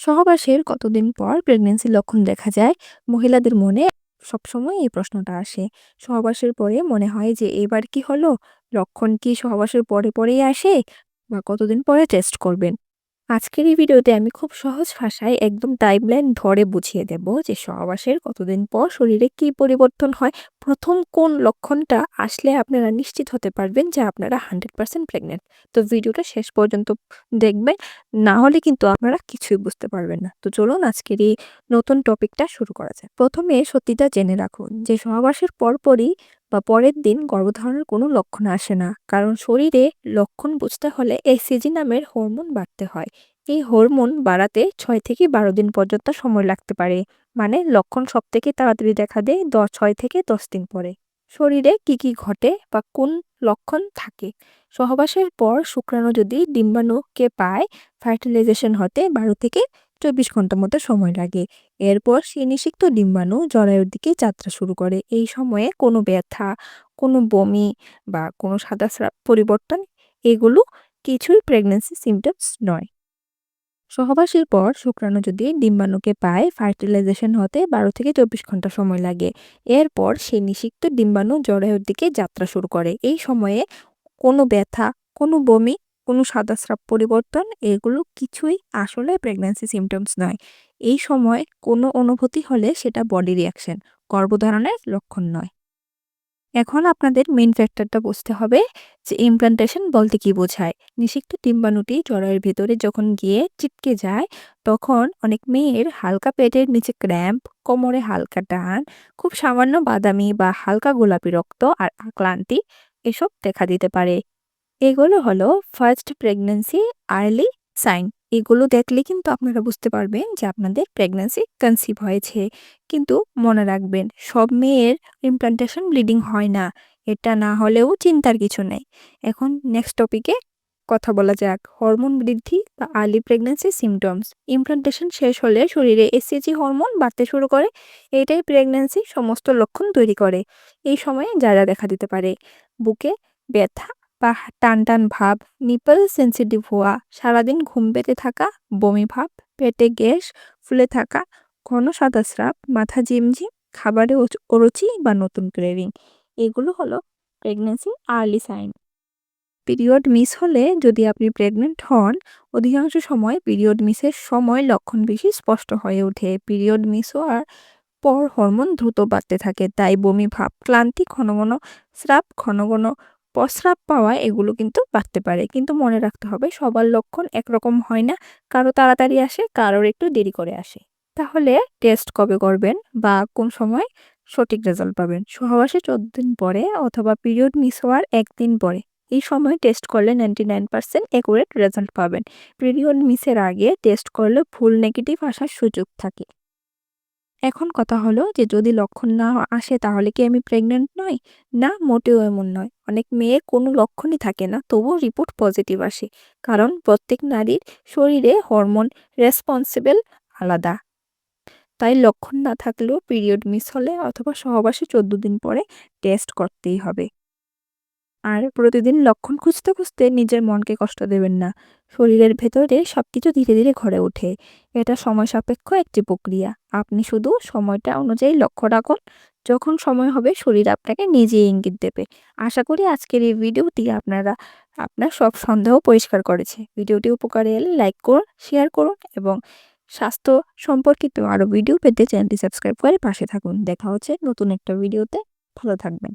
সহবাসের কতদিন পর প্রেগনেন্সির লক্ষণ দেখা যায়? মহিলাদের মনে সবসময় এই প্রশ্নটা আসে। সহবাসের পরে মনে হয় যে, এবার কি হলো? লক্ষণ কি সহবাসের পরে পরেই আসে? বা কতদিন পরে টেস্ট করবেন? আজকের এই ভিডিওতে আমি খুব সহজ ভাষায় একদম টাইমলাইন ধরে বুঝিয়ে দেব যে সহবাসের কতদিন পর শরীরে কি পরিবর্তন হয়, প্রথম কোন লক্ষণটা আসলে আপনারা নিশ্চিত হতে পারবেন যে আপনারা হান্ড্রেড পার্সেন্ট প্রেগনেন্ট তো ভিডিওটা শেষ পর্যন্ত দেখবেন, না হলে কিন্তু আপনারা কিছুই বুঝতে পারবেন না। তো চলুন আজকের এই নতুন টপিকটা শুরু করা যায় প্রথমে সত্যিটা জেনে রাখুন যে সহবাসের পরপরই বা পরের দিন গর্ভধারণের কোনো লক্ষণ আসে না। কারণ শরীরে লক্ষণ বুঝতে হলে এই এসিজি নামের হরমোন বাড়তে হয়। এই হরমোন বাড়াতে ছয় থেকে বারো দিন পর্যন্ত সময় লাগতে পারে। মানে লক্ষণ সব থেকে তাড়াতাড়ি দেখা দেয় দশ ছয় থেকে দশ দিন পরে। শরীরে কি কি ঘটে বা কোন লক্ষণ থাকে? সহবাসের পর শুক্রাণু যদি ডিম্বাণুকে পায় ফার্টিলাইজেশন হতে বারো থেকে চব্বিশ ঘণ্টার মতো সময় লাগে। এরপর সে নিষিক্ত ডিম্বাণু জরায়ুর দিকে যাত্রা শুরু করে। এই সময়ে কোনো ব্যথা, কোনো বমি বা কোনো সাদা পরিবর্তন, এগুলো কিছুই প্রেগনেন্সি সিমটমস নয়। সহবাসের পর শুক্রাণু যদি ডিম্বাণুকে পায় ফার্টিলাইজেশন হতে বারো থেকে চব্বিশ ঘণ্টা সময় লাগে। এরপর সে নিষিক্ত ডিম্বাণু জরায়ুর দিকে যাত্রা শুরু করে। এই সময়ে কোনো ব্যথা, কোনো বমি কোনো সাদাস্রাব পরিবর্তন, এগুলো কিছুই আসলে প্রেগন্যান্সি সিমটমস নয়। এই সময় কোনো অনুভূতি হলে সেটা বডি রিয়াকশন গর্ভধারণের লক্ষণ নয়। এখন আপনাদের মেন ফ্যাক্টরটা বুঝতে হবে যে ইমপ্লান্টেশন বলতে কি বোঝায়। নিষিক্ত ডিম্বাণুটি জরায়ের ভেতরে যখন গিয়ে চিটকে যায়, তখন অনেক মেয়ের হালকা পেটের নিচে ক্র্যাম্প কোমরে হালকা টান, খুব সামান্য বাদামি বা হালকা গোলাপি রক্ত আর ক্লান্তি এসব দেখা দিতে পারে। এগুলো হলো ফার্স্ট প্রেগন্যান্সি আর্লি সাইন এগুলো দেখলে কিন্তু আপনারা বুঝতে পারবেন যে আপনাদের প্রেগন্যান্সি কনসিভ হয়েছে। কিন্তু মনে রাখবেন, সব মেয়ের ইমপ্লান্টেশন ব্লিডিং হয় না। এটা না হলেও চিন্তার কিছু নেই। এখন নেক্সট টপিকে কথা বলা যাক। হরমোন বৃদ্ধি বা আর্লি প্রেগন্যান্সি সিমটমস ইমপ্লান্টেশন শেষ হলে শরীরে এসিজি হরমোন বাড়তে শুরু করে। এটাই প্রেগন্যান্সি সমস্ত লক্ষণ তৈরি করে। এই সময়ে যা যা দেখা দিতে পারে, বুকে ব্যথা বা টান টান ভাব। নিপল সেন্সিটিভ হওয়া, সারাদিন ঘুম পেতে থাকা, বমি ভাব, পেটে গ্যাস ফুলে থাকা, ঘন সাদা স্রাব, মাথা ঝিমঝিম, খাবারে অরুচি বা নতুন ক্রেভিং। এগুলো হলো pregnancy early sign. Period miss হলে যদি আপনি প্রেগনেন্ট হন, অধিকাংশ সময় পিরিয়ড মিসের সময় লক্ষণ বেশি স্পষ্ট হয়ে ওঠে। পিরিয়ড মিস হওয়ার পর হরমোন দ্রুত বাড়তে থাকে, তাই বমি ভাব, ক্লান্তি, ঘন ঘন স্রাব, ঘন ঘন প্রস্রাব পাওয়া এগুলো কিন্তু বাড়তে পারে। কিন্তু মনে রাখতে হবে, সবার লক্ষণ একরকম হয় না। কারও তাড়াতাড়ি আসে, কারোর একটু দেরি করে আসে। তাহলে টেস্ট কবে করবেন বা কোন সময় সঠিক রেজাল্ট পাবেন? সহবাসে চোদ্দ দিন পরে অথবা পিরিয়ড মিস হওয়ার একদিন পরে। এই সময় টেস্ট করলে ninety nine percent accurate result পাবেন পিরিয়ড মিসের আগে টেস্ট করলে ফুল নেগেটিভ আসার সুযোগ থাকে। এখন কথা হলো যে, যদি লক্ষণ না আসে তাহলে কি আমি প্রেগনেন্ট নই? না, মোটেও এমন নয়। অনেক মেয়ে কোনো লক্ষণই থাকে না, তবুও রিপোর্ট পজিটিভ আসে। কারণ প্রত্যেক নারীর শরীরে হরমোন রেসপন্সিবল আলাদা। তাই লক্ষণ না থাকলেও পিরিয়ড মিস হলে অথবা সহবাসে চোদ্দ দিন পরে টেস্ট করতেই হবে। আর প্রতিদিন লক্ষণ খুঁজতে খুঁজতে নিজের মনকে কষ্ট দেবেন না। শরীরের ভেতরে সবকিছু ধীরে ধীরে ঘরে ওঠে। এটা সময় সাপেক্ষ একটি প্রক্রিয়া। আপনি শুধু সময়টা অনুযায়ী লক্ষ্য রাখুন। যখন সময় হবে, শরীর আপনাকে নিজেই ইঙ্গিত দেবে। আশা করি আজকের এই ভিডিওটি আপনারা, আপনার সব সন্দেহ পরিষ্কার করেছে। ভিডিওটি উপকারে এলে লাইক করুন, শেয়ার করুন এবং স্বাস্থ্য সম্পর্কিত আরও ভিডিও পেতে চ্যানেলটি সাবস্ক্রাইব করে পাশে থাকুন। দেখা হচ্ছে নতুন একটা ভিডিওতে। ভালো থাকবেন।